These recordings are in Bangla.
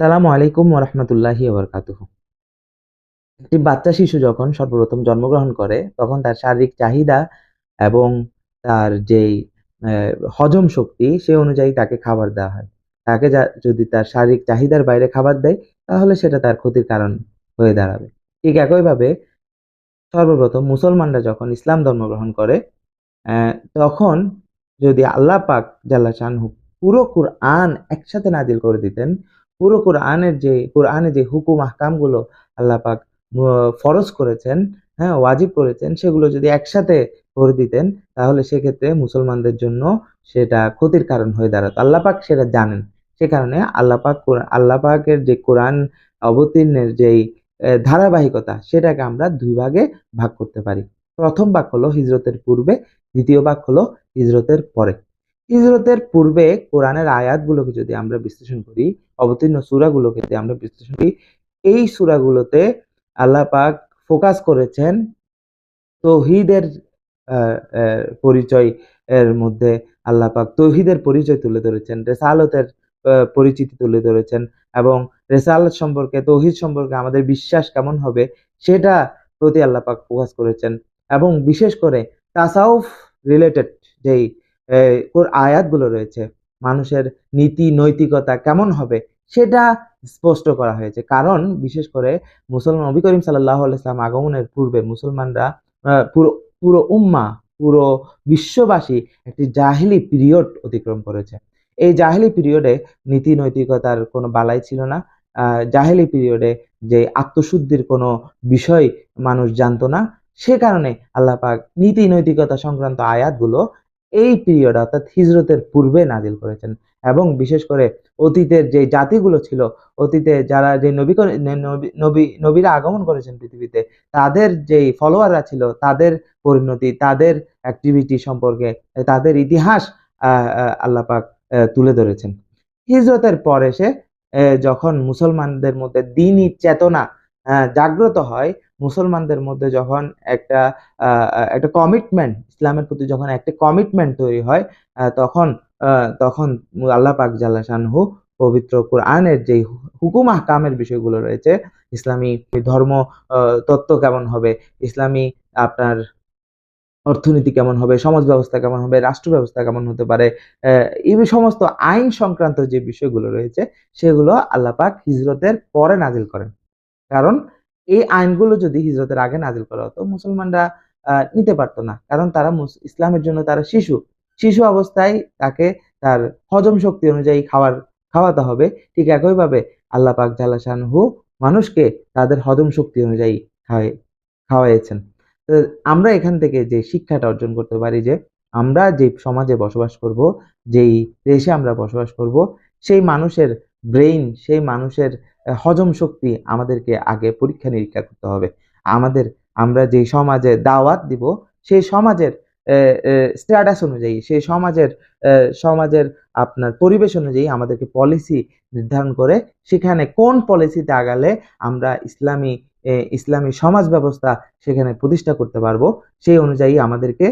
সালামু আলাইকুম ওরহমতুল্লাহি ওবরকাতুহ একটি বাচ্চা শিশু যখন সর্বপ্রথম জন্মগ্রহণ করে, তখন তার শারীরিক চাহিদা এবং তার যেই হজম শক্তি, সে অনুযায়ী তাকে খাবার দেওয়া হয়। তাকে যদি তার শারীরিক চাহিদার বাইরে খাবার দেয়, তাহলে সেটা তার ক্ষতির কারণ হয়ে দাঁড়াবে। ঠিক একইভাবে সর্বপ্রথম মুসলমানরা যখন ইসলাম ধর্ম গ্রহণ করে তখন যদি আল্লাহ পাক জাল্লা শানহু পুরো কুরআন একসাথে নাজিল করে দিতেন পুরো কোরআনের যে, কোরআনে যে হুকুম, আহকামগুলো আল্লাহ পাক ফরজ করেছেন হ্যাঁ ওয়াজিব করেছেন, সেগুলো যদি একসাথে করে দিতেন, তাহলে সেক্ষেত্রে মুসলমানদের জন্য সেটা ক্ষতির কারণ হয়ে দাঁড়াতো। আল্লাহ পাক সেটা জানেন। সে কারণে আল্লাহ পাক কোরআন- আল্লাহ পাকের যে কোরআন অবতীর্ণের যেই ধারাবাহিকতা, সেটাকে আমরা দুই ভাগে ভাগ করতে পারি। প্রথম ভাগ হলো হিজরতের পূর্বে, দ্বিতীয় ভাগ হলো হিজরতের পরে। হিজরতের পূর্বে কোরআনের আয়াতগুলোকে যদি আমরা বিশ্লেষণ করি, অবতীর্ণ সূরাগুলোকে যদি আমরা বিশ্লেষণ করি, এই সূরাগুলোতে আল্লাহ পাক ফোকাস করেছেন তৌহিদের পরিচয় এর মধ্যে আল্লাহ পাক তৌহিদের পরিচয় তুলে ধরেছেন, রেসালতের পরিচিতি তুলে ধরেছেন এবং রেসালত সম্পর্কে, তৌহিদ সম্পর্কে আমাদের বিশ্বাস কেমন হবে সেটা প্রতি আল্লাহ পাক ফোকাস করেছেন এবং বিশেষ করে তাসাউফ রিলেটেড যেই আয়াতগুলো রয়েছে, মানুষের নীতি, নৈতিকতা কেমন হবে, সেটা স্পষ্ট করা হয়েছে। কারণ, বিশেষ করে মুসলমান, নবী করিম সাল্লাহ আগমনের পূর্বে মুসলমানরা পুরো পুরো উম্মা, পুরো বিশ্ববাসী একটি জাহিলি পিরিয়ড অতিক্রম করেছে। এই জাহিলি পিরিয়ডে নীতি, নৈতিকতার কোনো বালাই ছিল না। জাহিলি পিরিয়ডে যে আত্মশুদ্ধির কোনো বিষয় মানুষ জানতো না, সে কারণে আল্লাহ নীতি, নৈতিকতা সংক্রান্ত আয়াতগুলো এই পিরিয়ড অর্থাৎ হিজরতের পূর্বে নাজিল করেছেন এবং বিশেষ করে অতীতের যে জাতিগুলো ছিল অতীতে যারা যে নবী নবী- নবী নবীরা আগমন করেছেন পৃথিবীতে তাদের যেই ফলোয়াররা ছিল তাদের পরিণতি তাদের অ্যাক্টিভিটি সম্পর্কে তাদের ইতিহাস আহ, আহ, আল্লাহ পাক আহ, তুলে ধরেছেন। হিজরতের পর এসে যখন মুসলমানদের মধ্যে দিনই চেতনা জাগ্রত হয় মুসলমানদের মধ্যে যখন একটা একটা কমিটমেন্ট ইসলামের প্রতি যখন একটা কমিটমেন্ট তৈরি হয় তখন তখন আল্লাহ পাক জাল্লা শানহু পবিত্র কোরআনের যে হুকুম আহকামের বিষয়গুলো রয়েছে, ইসলামী ধর্ম তত্ত্ব কেমন হবে, ইসলামী আপনার অর্থনীতি কেমন হবে, সমাজ ব্যবস্থা কেমন হবে, রাষ্ট্র ব্যবস্থা কেমন হতে পারে এই সমস্ত আইন সংক্রান্ত যে বিষয়গুলো রয়েছে, সেগুলো আল্লাহ পাক হিজরতের পরে নাজিল করেন। কারণ এই আইনগুলো যদি হিজরতের আগে নাজিল করা হতো, মুসলমানরা নিতে পারতো না। কারণ তারা ইসলামের জন্য তারা শিশু। শিশু অবস্থায় তাকে তার হজম শক্তি অনুযায়ী খাওয়ার, খাওয়াতে হবে। ঠিক একইভাবে আল্লাহ পাক জাল্লা শানহু মানুষকে তাদের হজম শক্তি অনুযায়ী খাওয়াই খাওয়াইছেন তো আমরা এখান থেকে যে শিক্ষাটা অর্জন করতে পারি যে, আমরা যে সমাজে বসবাস করব, যেই দেশে আমরা বসবাস করব, সেই মানুষের ব্রেইন সেই মানুষের হজম শক্তি আমাদেরকে আগে পরীক্ষা নিরীক্ষা করতে হবে। আমাদের, আমরা যে সমাজে দাওয়াত দিব, সেই সমাজের স্ট্যাটাস অনুযায়ী, সেই সমাজের সমাজের আপনার পরিবেশ অনুযায়ী আমাদেরকে পলিসি নির্ধারণ করে সেখানে কোন পলিসিতে আগালে আমরা ইসলামী ইসলামী সমাজ ব্যবস্থা সেখানে প্রতিষ্ঠা করতে পারব, সেই অনুযায়ী আমাদেরকে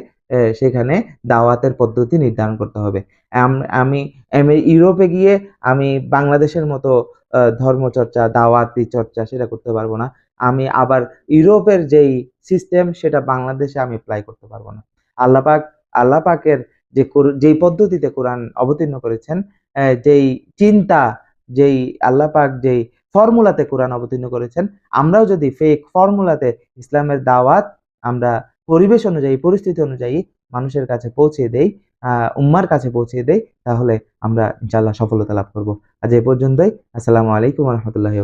সেখানে দাওয়াতের পদ্ধতি নির্ধারণ করতে হবে। আমি আমি ইউরোপে গিয়ে আমি বাংলাদেশের মতো ধর্মচর্চা, দাওয়াতি চর্চা সেটা করতে পারব না। আমি আবার ইউরোপের যেই সিস্টেম সেটা বাংলাদেশে আমি অ্যাপ্লাই করতে পারব না। আল্লাহ পাক, আল্লাহ পাকের যে যেই পদ্ধতিতে কোরআন অবতীর্ণ করেছেন যেই চিন্তা, যেই আল্লাহ পাক যেই ফর্মুলাতে কোরআন অবতীর্ণ করেছেন, আমরাও যদি ফেক ফর্মুলাতে ইসলামের দাওয়াত আমরা পরিবেশ অনুযায়ী, পরিস্থিতি অনুযায়ী মানুষের কাছে পৌঁছে দেই উম্মার কাছে পৌঁছে দেই, তাহলে আমরা ইনশাল্লাহ সফলতা লাভ করব। আজ এ পর্যন্তই। আসসালামু আলাইকুম রহমতুল্লাহি